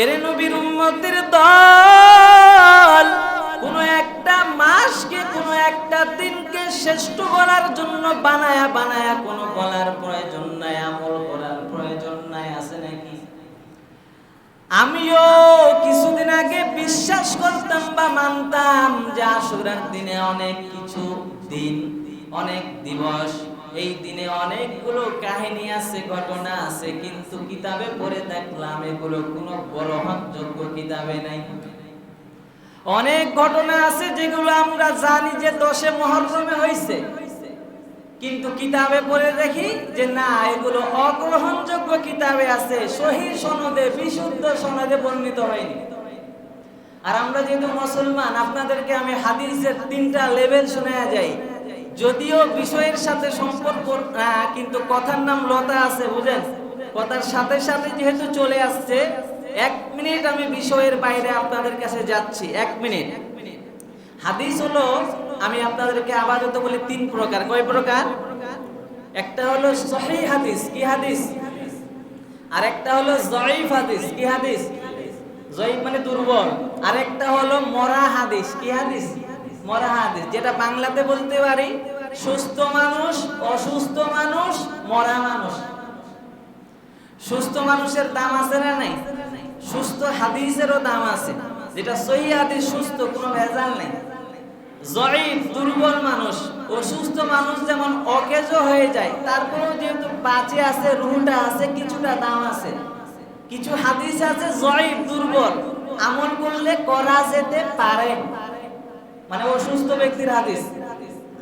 এরে নবীর উম্মতের দল, কোন একটা মাসকে, কোন একটা দিনকে শ্রেষ্ঠ বলার জন্য বানায়া বানায়া কোন বলার প্রয়োজন নাই, আমল করার প্রয়োজন নাই, আছে নাকি? আমিও কিছুদিন আগে বিশ্বাস করতাম বা মানতাম যে আশুরার দিনে অনেক কিছু দিন, অনেক দিবস এই দিনে অনেকগুলো কাহিনী আছে, ঘটনা আছে, কিন্তু কিতাবে পড়ে দেখলাম এগুলো কোনো গ্রহণযোগ্য কিতাবে নাই। অনেক ঘটনা আছে যেগুলো আমরা জানি যে দশে মহরমে হয়েছে কিন্তু কিতাবে পড়ে দেখি যে না, এগুলো অগ্রহণযোগ্য কিতাবে আছে, সহি সনদে, বিশুদ্ধ সনদে বর্ণিত হয়নি। আর আমরা যেহেতু মুসলমান, আপনাদেরকে আমি হাদিসের তিনটা লেভেল শোনা যাই। যদিও বিষয়ের সাথে সম্পর্ক কিন্তু কথার নাম লতা আছে, বুঝেন? কথার সাথে সাথে যেহেতু চলে আসছে, এক মিনিট আমি বিষয়ের বাইরে আপনাদের কাছে যাচ্ছি, এক মিনিট। হাদিস হলো, আমি আপনাদেরকে আপাতত বলি তিন প্রকার। কয় প্রকার? একটা হলো সহি হাদিস, কি হাদিস? আর একটা হলো জয়ীফ হাদিস, কি হাদিস? জয়ীফ মানে দুর্বল। আর একটা হলো মরা হাদিস, কি হাদিস? মরা হাদিস। যেটা বাংলাতে বলতে পারি, সুস্থ মানুষ, অসুস্থ মানুষ, মরা মানুষ। সুস্থ মানুষের দাম আছে না নাই? সুস্থ হাদিসেরও দাম আছে। যেটা সহি হাদিস, সুস্থ, কোনো ভেজাল নেই। জয়ীফ, দুর্বল মানুষ, অসুস্থ মানুষ যেমন অকেজ হয়ে যায় তারপরেও যেহেতু বাঁচে আছে, রুহটা আছে, কিছুটা দাম আছে। কিছু হাদিস আছে, জয়ীফ, দুর্বল। আমল করলে করা যেতে পারে। মানে অসুস্থ ব্যক্তির হাদিস।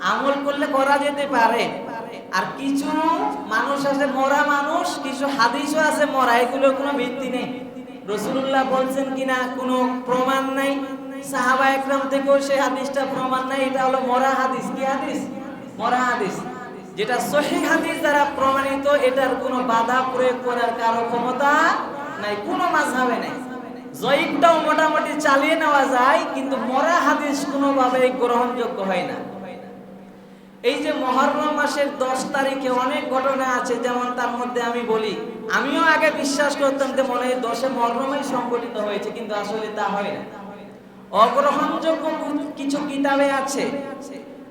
আমল করলে করা যেতে পারে। আর কিছু মানুষ আছে, মরা মানুষ, কিছু হাদিসও আছে, মরা, এগুলো কোনো ভিত্তি নেই। রসুল্লাহ বলছেন কিনা কোনো প্রমাণ নাই। সাহাবা একরাম থেকেও সেই হাদিসটা প্রমাণ নাই। এটা হলো মরা হাদিস। কি হাদিস? মরা হাদিস। যেটা সহি হাদিস দ্বারা প্রমাণিত, এটার কোনো বাধা প্রয়োগ করার কারও ক্ষমতা নাই। কোনো মাঝহাবে নাই। জয়ীবটাও মোটামুটি চালিয়ে নেওয়া যায়, কিন্তু মরা হাদিস কোনোভাবেই গ্রহণযোগ্য হয় না। এই যে মহরম মাসের দশ তারিখে অনেক ঘটনা আছে, যেমন তার মধ্যে আমি বলি, আমিও আগে বিশ্বাস করতাম যে মনে হয় দশে মহরমেই সংগঠিত হয়েছে, কিন্তু আসলে তা হয় না। অগ্রহণযোগ্য কিছু কিতাবে আছে,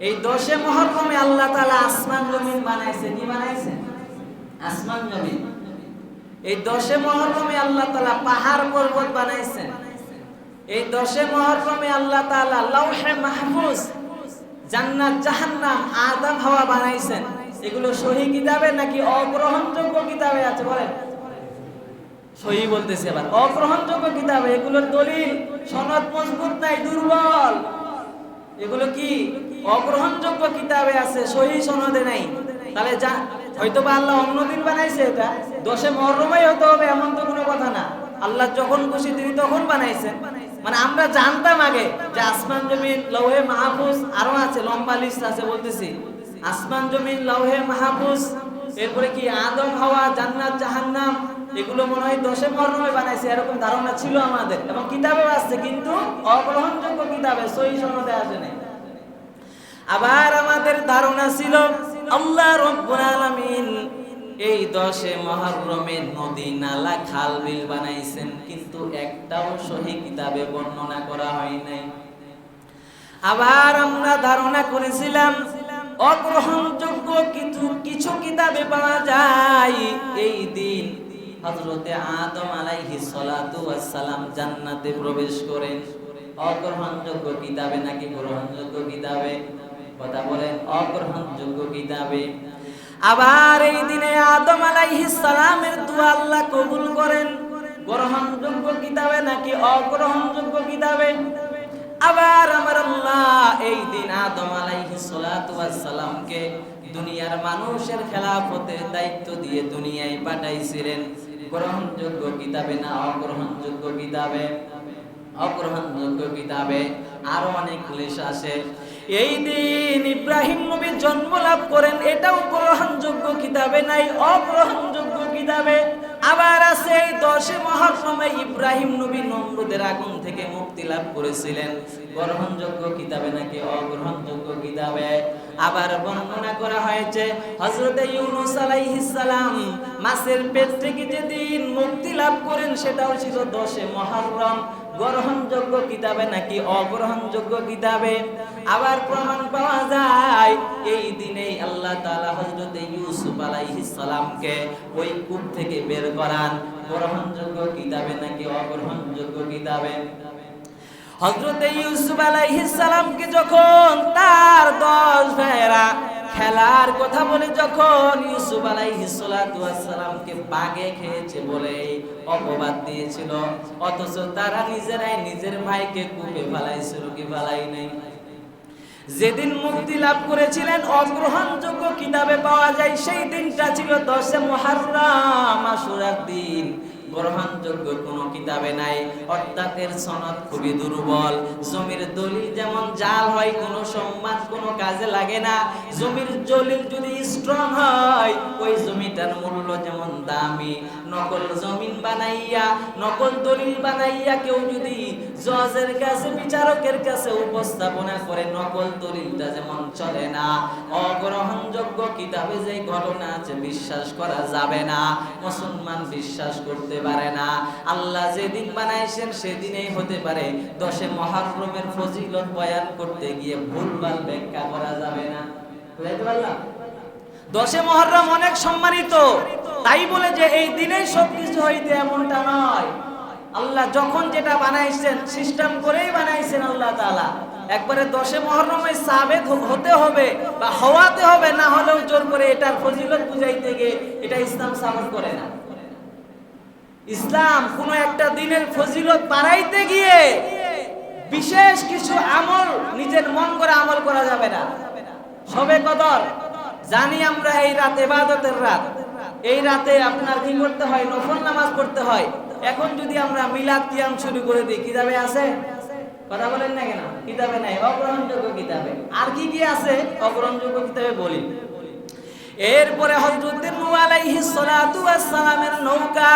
এই দশে মহরমে আল্লাহ তালা আসমান জমিন বানাইছে কি বানাইছে আসমান জমিন। এই দশে মহরমে আল্লাহ তালা পাহাড় পর্বত বানাইছেন। এই দশে মহরমে আল্লাহ তাআলা লৌহে মাহফুজ, জান্নাত জাহান্নাম আদম হাওয়া বানাইছেন। এগুলো সহি কিতাবে নাকি অগ্রহণযোগ্য কিতাবে আছে বলেন? সহি বলতেছে এবার। অগ্রহণযোগ্য কিতাবে, এগুলোর দলিল সনদ মজবুত নাই, দুর্বল। এগুলো কি? অগ্রহণযোগ্য কিতাবে আছে, সহি সনদে নাই। তাহলে যা হয়তো বা আল্লাহ অন্যদিন বানাইছে এটা। দশে মহরমাই হতে হবে, এমন তো কোনো কথা না। আল্লাহ যখন খুশি তিনি তখন বানাইছেন। মানে আমরা জানতাম আগে যে আসমান, জমিন, লৌহে মাহফুজ আরও আছে, লম্বা লিস্ট আছে বলতেছি। আসমান, জমিন, লৌহে মাহফুজ, এরপরে কি আদম, হাওয়া, জান্নাত, জাহান্নাম, এগুলো মনে হয় দশে মহরমে বানাইছে, এরকম ধারণা ছিল আমাদের। এবং কিতাবেও আসছে, কিন্তু অগ্রহণযোগ্য কিতাবে সহি সনদে আসে নাই। আবার আমাদের ধারণা ছিল আল্লাহ রব্বুল আলামিন এই দশে মহরমে নদী নালা খাল বিল বানাইছেন, কিন্তু একটাও সহি কিতাবে বর্ণনা করা হয় নাই। আবার আমরা ধারণা করেছিলাম, অগ্রহণযোগ্য কিছু কিছু কিতাবে পাওয়া যায়। এই দিন হযরতে আদম আলাইহিস সালাতু সালাম জান্নাতে প্রবেশ করেন। অগ্রহণযোগ্য কিতাবে নাকি গ্রহণযোগ্য কিতাবে? কথা বলেন, অগ্রহণযোগ্য কিতাবে। আবার এই দিনে আদম আলাইহিস সালামের দোয়া আল্লাহ কবুল করেন। গ্রহণযোগ্য কিতাবে নাকি অগ্রহণযোগ্য কিতাবে? আবার আমার আল্লাহ এই দিন আদম আলাইহিস সালাতু ওয়াস সালামকে দুনিয়ার মানুষের খেলাফতের দায়িত্ব দিয়ে দুনিয়ায় পাঠাইছিলেন। গ্রহণযোগ্য কিতাবে না অগ্রহণযোগ্য কিতাবে? অগ্রহণযোগ্য কিতাবে। আরও অনেক ক্লেশ আছে। এই দিন ইব্রাহিম নবী জন্ম লাভ করেন, এটাও গ্রহণযোগ্য কিতাবে নাই, অগ্রহণযোগ্য কিতাবে। আবার আছে এই দশে মহাশ্রমে ইব্রাহিম নবী নম্রদের আগুন থেকে মুক্তি লাভ করেছিলেন। গ্রহণযোগ্য কিতাবে নাকি অগ্রহণযোগ্য কিতাবে? আবার বর্ণনা করা হয়েছে হজরতে ইউনুস সালাম মাছের পেট থেকে যেদিন মুক্তি লাভ করেন, সেটাও ছিল দশে মহরম। গ্রহণযোগ্য কিতাবে নাকি অগ্রহণযোগ্য কিতাবে? আবার প্রমাণ পাওয়া যায়, এই দিনেই আল্লাহ তাআলা হযরত ইউসুফ আলাইহিস সালামকে ওই কূপ থেকে বের করান। গ্রহণযোগ্য কিতাবে নাকি অগ্রহণযোগ্য কিতাবে? হযরত ইউসুফ আলাইহিস সালামকে যখন তার দশ ভাইয়েরা খেলার কথা বলে, যখন ইউসুফ আলাইহিস সালাতু সালামকে বাগে খেয়েছে বলে অপবাদ দিয়েছিল, অথচ তারা নিজেরাই নিজের ভাইকে কূপে ফেলাইছিল কি ফেলাই নাই। যেদিন মুক্তি লাভ করেছিলেন, অগ্রহণযোগ্য কিতাবে পাওয়া যায়, সেই দিনটা ছিল দশে মহারাম আশুরার দিন। গ্রহণযোগ্য কোনো কিতাবে নাই। অর্থাৎ সনদ খুবই দুর্বল। জমির দলিল যেমন জাল হয়, কোনো সম্মান, কোনো কাজে লাগে না। জমির দলিল যদি স্ট্রং হয়, ওই জমিটার মূল্য যেমন দামি। নকল জমিন বানাইয়া, নকল দলিল বানাইয়া কেউ যদি জজের কাছে, বিচারকের কাছে উপস্থাপনা করে, নকল দলিলটা যেমন চলে না, অগ্রহণযোগ্য কিতাবে যে ঘটনা আছে বিশ্বাস করা যাবে না, মুসলমান বিশ্বাস করতে পারে না। আল্লাহ যেদিন বানাইছেন সেদিনেই হতে পারে, দশে মহারমের ফজিলত বয়ান করতে গিয়ে ভুলভাল ব্যাখ্যা করা যাবে না। দশে মহরম অনেক সম্মানিত। তাই বলে যে এই দিনেই সবকিছু হইতে এমনটা নয়। আল্লাহ যখন যেটা বানাইছেন সিস্টেম করেই বানাইছেন আল্লাহ তাআলা। একবারে দশে মহরমে সাবেত হ- হতে হবে বা হওয়াতে হবে, না হলেও জোর করে এটার ফজিলত বুঝাইতে গিয়ে এটা ইসলাম সাবত করে না। ইসলাম কোন একটা দিনের ফজিলত বাড়াইতে গিয়ে বিশেষ কিছু আমল নিজের মন করে আমল করা যাবে না। সবে কদর, জানি আমরা এই রাত এবাদতের রাত। এই রাতে আপনার কি করতে হয়? নফল নামাজ পড়তে হয়। এখন যদি আমরা মিলাদ কিয়াম শুরু করে দিই, কিতাবে আছে? কথা বলেন না কেন? কিতাবে নাই। অগ্রহণযোগ্য কিতাবে। আর কি কি আছে? অগ্রহণযোগ্য কিতাবে বলি। এরপরে সালামের নৌকা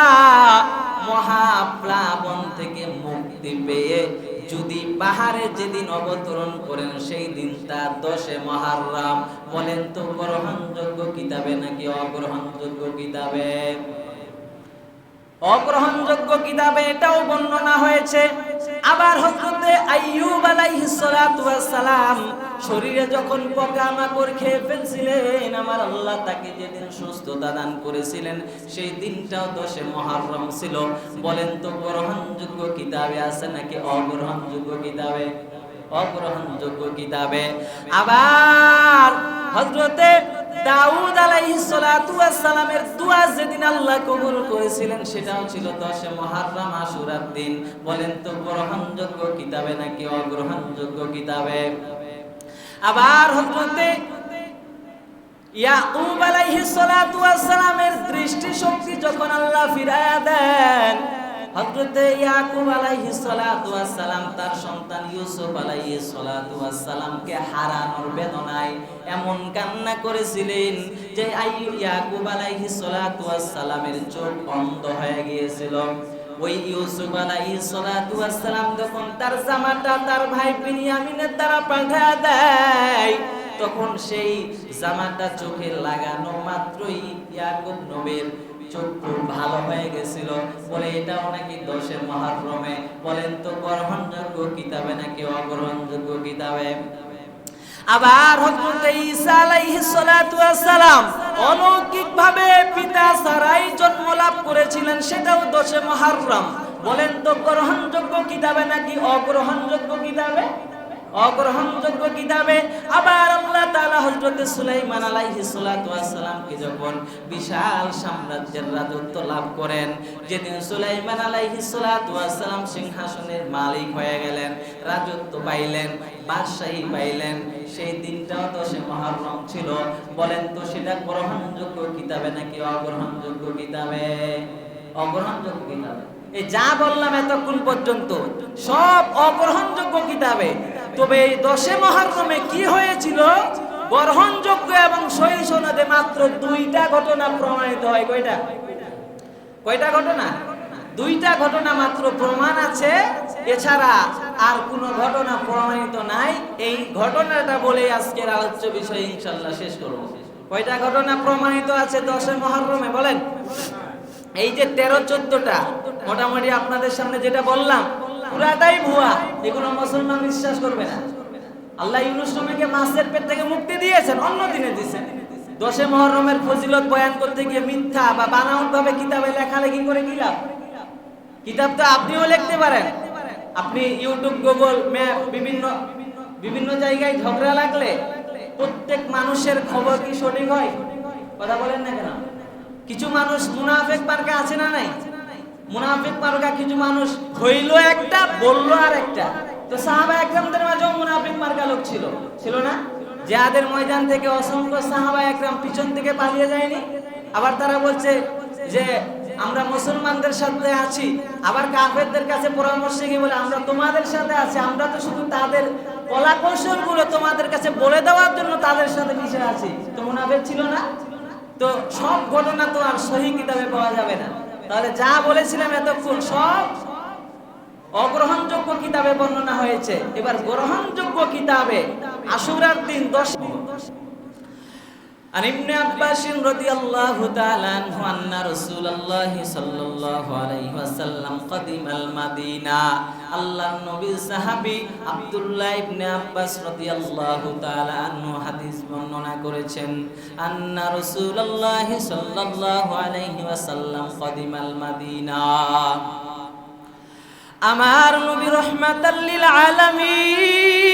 মহাপ্লাবন থেকে মুক্তি পেয়ে যদি পাহাড়ে যেদিন অবতরণ করেন, সেই দিন তার দশে মহারাম। বলেন তো, গ্রহণযোগ্য কিতাবে নাকি অগ্রহণযোগ্য কিতাবে? অগ্রহণযোগ্য কিতাবে এটাও বর্ণনা হয়েছে। আবার হযরতে আইয়ুব আলাইহিস সালাতু সালাম শরীরে যখন পোকামাকড় খেয়ে ফেলছিলেন, আমার আল্লাহ তাকে যেদিন সুস্থতা দান করেছিলেন, সেই দিনটাও দশে মহারম ছিল। বলেন তো, গ্রহণযোগ্য কিতাবে আছে নাকি অগ্রহণযোগ্য কিতাবে? অগ্রহণযোগ্য কিতাবে। আবার হযরতে দাউদ আলাইহিস সালাতু ওয়াস সালামের দোয়া যেদিন আল্লাহ কবুল করেছিলেন, সেটাও ছিল দশে মুহররম আশুরার দিন। বলেন তো, গ্রহণযোগ্য কিতাবে নাকি অগ্রহণযোগ্য কিতাবে? আবার হযরতে ইয়াকুব সালামের দৃষ্টি শক্তি যখন আল্লাহ ফিরায়া দেন হযরতে ইয়াকুব আলাইহিস সালাতু ওয়াস সালাম তার সন্তান ইউসুফ আলাইহিস সালাতু ওয়াস সালামকে হারানোর বেদনায় এমন কান্না করেছিলেন যে আইয়ু ইয়াকুব আলাইহিস সালাতু ওয়াস সালামের চোখ অন্ধ হয়ে গিয়েছিল। ওই ইউসুফ আলাইহিস সালাতু ওয়াস সালাম যখন তার জামাটা তার ভাই বিনিয়ামিনের দ্বারা পাঠা দেয়, তখন সেই জামাটা চোখে লাগানো মাত্রই ইয়াকুব নবীর চক্ষু ভালো হয়ে গেছিল। বলে এটাও নাকি দশের মহারমে বলেন তো গ্রহণযোগ্য কিতাবে নাকি অগ্রহণযোগ্য কিতাবে? আবার হযরত ঈসা আলাইহিস সালাতু সালাম অলৌকিকভাবে পিতা ছাড়াই জন্ম লাভ করেছিলেন, সেটাও দশে মুহররম। বলেন তো গ্রহণযোগ্য কিতাবে নাকি অগ্রহণযোগ্য কিতাবে? অগ্রহণযোগ্য কিতাবে আবার আল্লাহ তাআলা হযরত সুলাইমান আলাইহিস সালাতু ওয়াসসালামকে যখন বিশাল সাম্রাজ্যের রাজত্ব লাভ করেন, যেদিন সুলাইমান আলাইহিস সালাতু ওয়াসসালাম সিংহাসনের মালিক হয়ে গেলেন, রাজত্ব পাইলেন, বাদশাহী পাইলেন, সেই দিনটাও তো সে মহারম ছিল। বলেন তো সেটা গ্রহণযোগ্য কিতাবে নাকি অগ্রহণযোগ্য কিতাবে? অগ্রহণযোগ্য কিতাবে। এই যা বললাম এতক্ষণ পর্যন্ত, সব অগ্রহণযোগ্য কিতাবে। তবে এই দশে মহারমে কি হয়েছিল? গ্রহণযোগ্য এবং সহি সনদে মাত্র দুইটা ঘটনা প্রমাণিত হয়। কয়টা? কয়টা ঘটনা? দুইটা ঘটনা মাত্র প্রমাণ আছে। এছাড়া আর কোনো ঘটনা প্রমাণিত নাই। এই ঘটনাটা বলে আজকের আলোচ্য বিষয় ইনশাল্লাহ শেষ করব। কয়টা ঘটনা প্রমাণিত আছে দশে মহরমে? বলেন। এই যে তেরো, চোদ্দটা, মোটামুটি আপনাদের সামনে যেটা বললাম পুরাটাই ভুয়া। এগুলো মুসলমান বিশ্বাস করবে না। আল্লাহ ইউনুস নবীকে মাছের পেট থেকে মুক্তি দিয়েছেন, অন্য দিনে দিয়েছেন। দশে মহরমের ফজিলত বয়ান করতে গিয়ে মিথ্যা বা বানাউট ভাবে কিতাবে লেখালেখি করে কি লাভ? কিতাব তো আপনিও লিখতে পারেন। আপনি ইউটিউব, গুগল, ম্যাপ, বিভিন্ন বিভিন্ন জায়গায় ঝগড়া লাগলে প্রত্যেক মানুষের খবর কি সঠিক হয়? কথা বলেন না কেন? কিছু মানুষ মুনাফেক পার্কে আছে না নাই? মুনাফেক পার্কা কিছু মানুষ হইল একটা, বলল আর একটা তো সাহাবা একরামদের মাঝেও মুনাফিক মার্কা লোক ছিল। ছিল না? যাদের ময়দান থেকে অসংখ্য সাহাবা একরাম পিছন থেকে পালিয়ে যায়নি। আবার তারা বলছে যে, আমরা মুসলমানদের সাথে আছি, আবার কাফেরদের কাছে পরামর্শ গিয়ে বলে, আমরা তোমাদের সাথে আছি, আমরা তো শুধু তাদের কলা কৌশলগুলো তোমাদের কাছে বলে দেওয়ার জন্য তাদের সাথে মিশে আছি। তো মুনাফেক ছিল না? তো সব ঘটনা তো আর সহি কিতাবে পাওয়া যাবে না। তাহলে যা বলেছিলাম এতক্ষণ সব অগ্রহণযোগ্য কিতাবে বর্ণনা হয়েছে। এবার গ্রহণযোগ্য কিতাবে আশুরার দিন দশ عن ابن عباس رضي الله تعالى عنه أن رسول الله صلى الله عليه وسلم قدم المدينة আল্লাহ নবী সাহাবী আব্দুল্লাহ ইবনে আব্বাস রাদিয়াল্লাহু তাআলা আনহু হাদিস বর্ণনা করেছেন আন্না রাসূলুল্লাহ সাল্লাল্লাহু আলাইহি ওয়াসাল্লাম কদিমাল মাদিনা আমার নবী রহমাতাল লিল আলামিন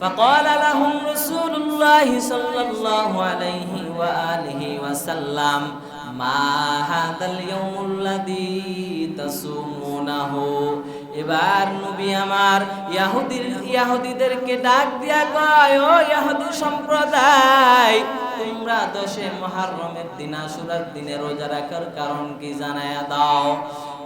فقال لهم رسول الله صلى الله عليه وآله وسلم ما هذا اليوم الذي تصومونه এবার নবী আমার ইয়াহুদির ইয়াহুদিদেরকে ডাক দিয়া কয় ও ইয়াহুদি সম্প্রদায় তোমরা দশে মহারমের দিন আশুরার দিনে রোজা রাখার কারণ কি জানায়া দাও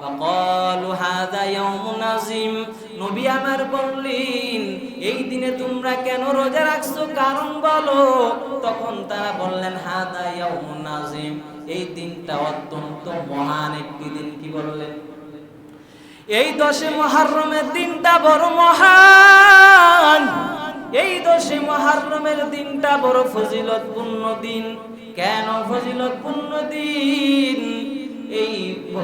فقالوا هذا يوم عظيم নবী আমার বললেন এই দিনে তোমরা কেন রোজা রাখছো কারণ বলো তখন তারা বললেন হাদা ইয়াউমুন নাজিম এই দিনটা অত্যন্ত মহান একটি দিন কি বললেন এই দশে মহারমের দিনটা বড় মহান এই দশে মহারমের দিনটা বড় ফজিলতপূর্ণ দিন কেন ফজিলতপূর্ণ দিন এই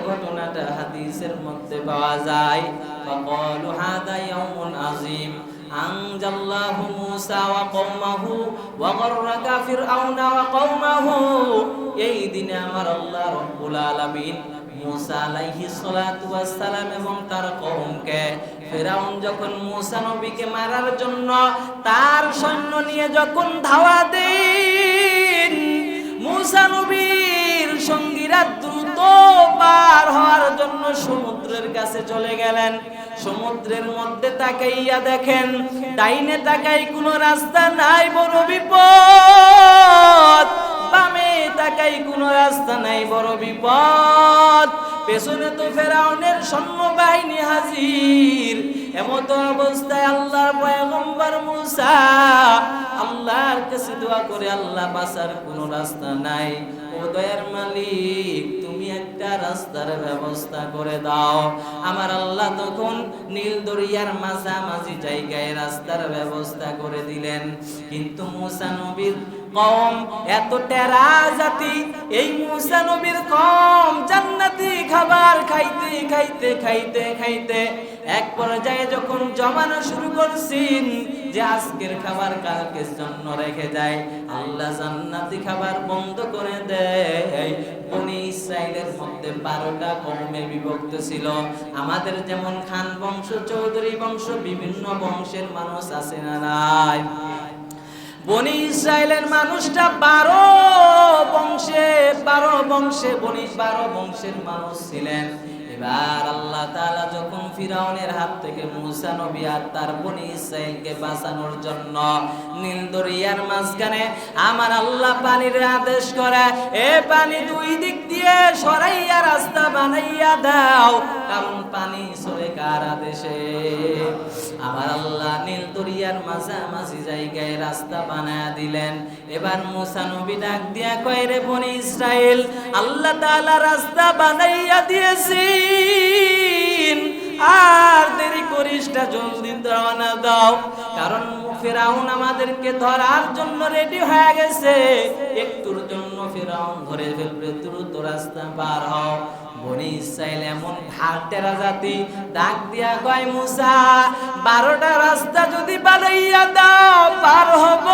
ঘটনাটা হাদিসের মধ্যে পাওয়া যায় فقالوا هذا يوم عظيم أنجى الله موسى وقومه وغرق فرعون وقومه এই দিনে আমার আল্লাহ রব্বুল আলামিন মুসা আলাইহিস সালাতু ওয়াস সালাম এবং তার কওমকে ফেরাউন যখন মুসা নবীকে মারার জন্য তার সৈন্য নিয়ে যখন ধাওয়া দেন মুসা নবীর সঙ্গীরা দ্রুত পার হওয়ার জন্য সমুদ্রের কাছে চলে গেলেন। সমুদ্রের মধ্যে তাকাইয়া দেখেন, ডাইনে তাকাই কোনো রাস্তা নাই, বড় বিপদ। বামে তাকাই কোনো রাস্তা নাই, বড় বিপদ। পেছনে তো ফেরাউনের সৈন্য বাহিনী হাজির। এমত অবস্থায় আল্লাহর পয়গম্বর মুসা আল্লাহর কাছে দোয়া করে আল্লাহ বাঁচার কোনো রাস্তা নাই। ও দয়ার মালিক, তুমি একটা রাস্তার ব্যবস্থা করে দাও। আমার আল্লাহ তখন নীল দরিয়ার মাঝামাঝি জায়গায় রাস্তার ব্যবস্থা করে দিলেন। কিন্তু মুসা নবীর কম। এত টেরা জাতি, এই মুসা নবীর কম। জান্নাতি খাবার খাইতে খাইতে খাইতে খাইতে এক পর্যায়ে যখন জমানো শুরু করছেন যে আজকের খাবার কালকের জন্য রেখে যায়, আল্লাহ জান্নাতি খাবার বন্ধ করে দেয়। বনি ইসরায়েলের মধ্যে বারোটা কমে বিভক্ত ছিল। আমাদের যেমন খান বংশ, চৌধুরী বংশ, বিভিন্ন বংশের মানুষ আছে না নাই? বনি ইসরায়েলের মানুষটা বারো বংশে বারো বংশে, বনি বারো বংশের মানুষ ছিলেন। এবার আল্লাহ তাআলা যখন ফিরাউনের হাত থেকে মুসা নবী আর তার বনি ইসরাইলকে বাঁচানোর জন্য নীল দরিয়ার মাঝখানে আমার আল্লাহ পানির আদেশ করে, এ পানি দুই দিক দিয়ে সরাইয়া রাস্তা বানাইয়া দাও, কারণ পানি সরে কার আদেশে? আমার আল্লাহ নীল দরিয়ার মাঝামাঝি জায়গায় রাস্তা বানায়া দিলেন। এবার মুসা নবী ডাক দিয়া কয়, রে বনি ইসরাইল, আল্লাহ তাআলা রাস্তা বানাইয়া দিয়েছেন। আর দেরি করিস না, জলদি রওনা দাও। কারণ ফেরাউন আমাদেরকে ধরার জন্য রেডি হয়ে গেছে। একটুর জন্য ফেরাউন ধরে ফেলবে, দ্রুত রাস্তা পার হও। বনি ইসরাইল এমন ঘাটেরা জাতি, ডাক দিয়া কয়, মুসা, বারোটা রাস্তা যদি বানাইয়া দাও, পার হব।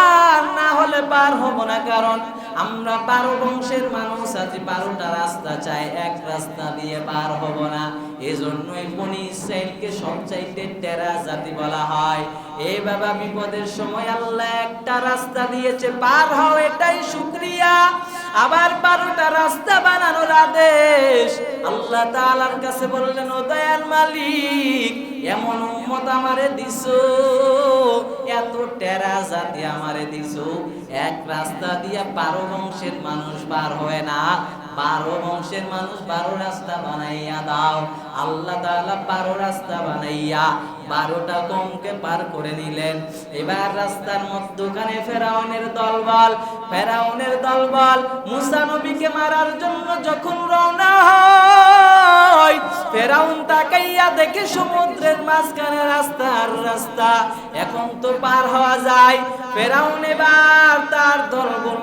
আর না হলে পার হব না, কারণ আমরা বারো বংশের মানুষ আছি বারোটা রাস্তা চাই, এক রাস্তা দিয়ে পার হব না। এজন্যই বনি ইসরাইলকে সবচাইতে টেরা জাতি বলা হয়। এই বাবা, বিপদের সময় আল্লাহ একটা রাস্তা দিয়েছে, পার হও, এটাই শুক্রিয়া। আবার বারোটা রাস্তা বানানোর আদেশ। আল্লাহ তাআলার কাছে বললেন, ও দয়াল মালিক, এমন উম্মত আমারে দিছো, এত টেরা জাতি আমারে দিছো। এক রাস্তা দিয়া বারো বংশের মানুষ পার হয় না। বারো বংশের মানুষ বারো রাস্তা বানাইয়া দাও। আল্লাহ তাআলা বারো রাস্তা বানাইয়া বারোটা কমকে পার করে নিলেন। এবার রাস্তার মধ্যখানে ফেরাউনের দলবল ফেরাউনের দলবল মুসানবীকে মারার জন্য যখন রওনা হয় ফেরাউন তাকাইয়া দেখে সমুদ্রের মাঝখানে রাস্তা এখন তো পার হওয়া যায়। ফেরাউন এবার তার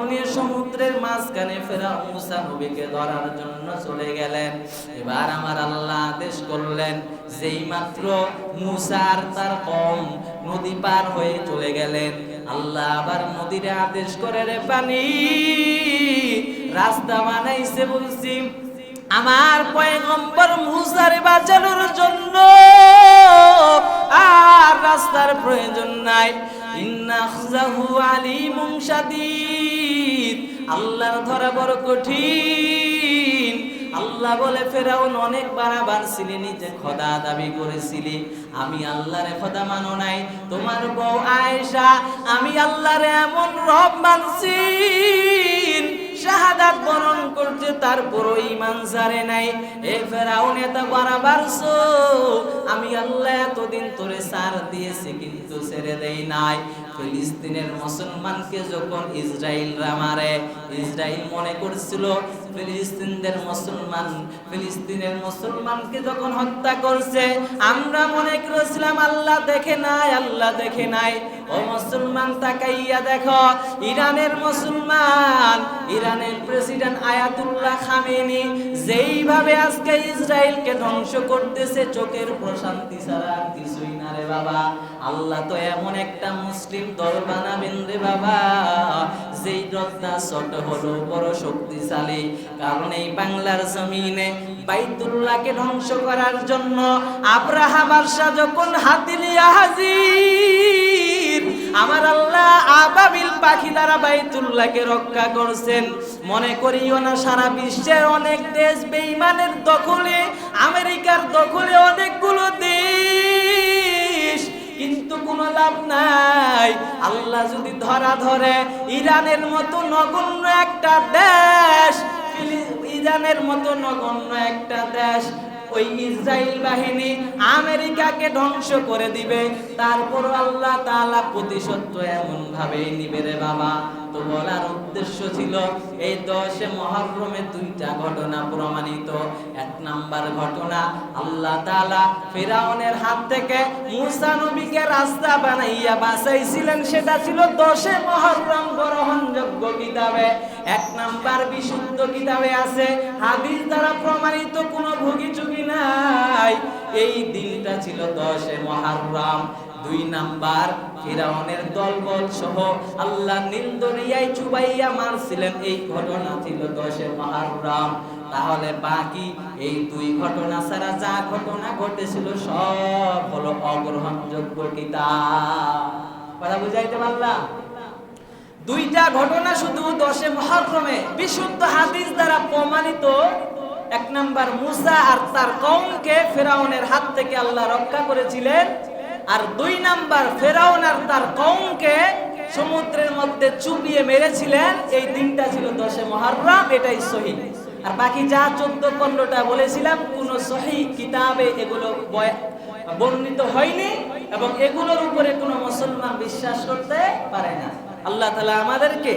নিয়ে সমুদ্রের মাঝখানে ফেরাউন মুসা নবীকে ধরার জন্য চলে গেলেন। এবার আমার আল্লাহ আদেশ করলেন, যেই মাত্র মুসা আর তার কম নদী পার হয়ে চলে গেলেন, আল্লাহ আবার নদীর আদেশ করে, রে পানি, রাস্তা বানাইছে বলছি আমার পয়গম্বর মুসারে বাঁচানোর জন্য। আর রাস্তার প্রয়োজন নাই। ইন্নাখজাহু আলিমুন শাদীদ। আল্লাহর ধরা বড় কঠিন। আল্লাহ বলে, ফেরাউন অনেক বাড়াবার ছিলি, নিজে খোদা দাবি করেছিলি। আমি আল্লাহরে খোদা মানো নাই। তোমার বউ আয়েশা, আমি আল্লাহরে এমন রব মানছি। শাহাদাত বরণ করছে, তারপরও ইমান সারে নাই। এ ফেরাউন এত বাড়াবার আমি আল্লাহ এতদিন তোরে সার দিয়েছি, কিন্তু ছেড়ে দেই নাই। ফিলিস্তিনের মুসলমানকে যখন ইসরায়েলরা মারে, ইসরায়েল মনে করছিল ফিলিস্তিনদের মুসলমান, ফিলিস্তিনের মুসলমানকে যখন হত্যা করছে, আমরা মনে করেছিলাম, আল্লাহ দেখে নাই, আল্লাহ দেখে নাই। ও মুসলমান, তাকাইয়া দেখো, ইরানের মুসলমান, ইরানের প্রেসিডেন্ট আয়াতুল্লাহ খামেনি, যেইভাবে আজকে ইসরায়েলকে ধ্বংস করতেছে, চোখের প্রশান্তি ছাড়া কিছুই না রে বাবা। আল্লাহ তো এমন একটা মুসলিম দল বানাবেন রে বাবা, যেই দলটা ছোট হলো, বড় শক্তিশালী। কারণ এই বাংলার জমিনে বাইতুল্লাহকে ধ্বংস করার জন্য আব্রাহা বাদশা যখন হাতি নিয়ে হাজির, আমার আল্লাহ আবাবিল পাখি দ্বারা বাইতুল্লাহকে রক্ষা করছেন। মনে করিও না, সারা বিশ্বের অনেক দেশ বেঈমানের দখলে, আমেরিকার দখলে অনেকগুলো দেশ। কিন্তু কোনো লাভ নাই। আল্লাহ যদি ধরা ধরে, ইরানের মতো নগণ্য একটা দেশ ইরানের মতো নগণ্য একটা দেশ, ওই ইসরায়েল বাহিনী আমেরিকাকে ধ্বংস করে দিবে। তারপর আল্লাহ তাআলা প্রতিশোধ এমন ভাবেই নিবে রে বাবা। তো বলার উদ্দেশ্য ছিল, এই দশে মহরমে দুইটা ঘটনা প্রমাণিত। এক নাম্বার ঘটনা, আল্লাহ তাআলা ফেরাউনের হাত থেকে মুসা নবীকে রাস্তা বানাইয়া বাঁচাইছিলেন, সেটা ছিল দশে মহরম গ্রহণযোগ্য কিতাবে। এক নাম্বার বিশুদ্ধ কিতাবে আছে, হাদিস দ্বারা প্রমাণিত কোনো ভুগি চুগি নাই। এই দিনটা ছিল দশে মহরম। দুই নাম্বার দলবল সহ আল্লাহ চুবাইয়া মারছিলেন। এই ঘটনা ছিল দশে তাহলে বাকি এই দুই ঘটনা ছাড়া যা ঘটনা ঘটেছিল সব হলো অগ্রহণযোগ্য কিতাব। কথা বুঝাইতে পারলাম? দুইটা ঘটনা শুধু দশে মহরমে বিশুদ্ধ হাদিস দ্বারা প্রমাণিত, এক নাম্বার মুসা আর তার কওমকে ফেরাউনের হাত থেকে আল্লাহ রক্ষা করেছিলেন। আর দুই নাম্বার ফেরাউন আর তার কওমকে সমুদ্রের মধ্যে চুবিয়ে মেরেছিলেন। এই দিনটা ছিল দশে মহারম এটাই সহি। আর বাকি যা চোদ্দ পনেরোটা বলেছিলাম, কোন সহি কিতাবে এগুলো বর্ণিত হয়নি এবং এগুলোর উপরে কোনো মুসলমান বিশ্বাস করতে পারে না। আল্লাহ তালা আমাদেরকে